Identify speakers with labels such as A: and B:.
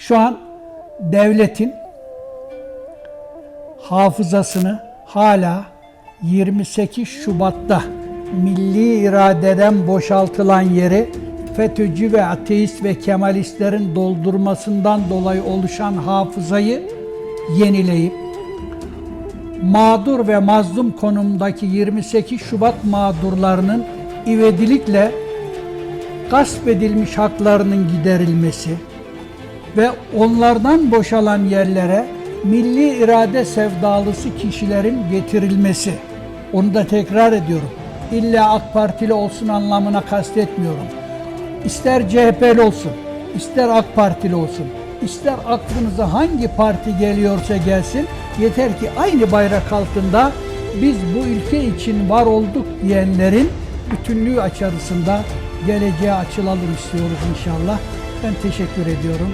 A: Şu an devletin hafızasını hala 28 Şubat'ta milli iradeden boşaltılan yeri FETÖ'cü ve ateist ve Kemalistlerin doldurmasından dolayı oluşan hafızayı yenileyip mağdur ve mazlum konumdaki 28 Şubat mağdurlarının ivedilikle gasp edilmiş haklarının giderilmesi ve onlardan boşalan yerlere milli irade sevdalısı kişilerin getirilmesi. Onu da tekrar ediyorum. İlla AK Partili olsun anlamına kastetmiyorum. İster CHP'li olsun, ister AK Partili olsun, ister aklınıza hangi parti geliyorsa gelsin, yeter ki aynı bayrak altında biz bu ülke için var olduk diyenlerin bütünlüğü açarısında geleceğe açılalım istiyoruz inşallah. Ben teşekkür ediyorum.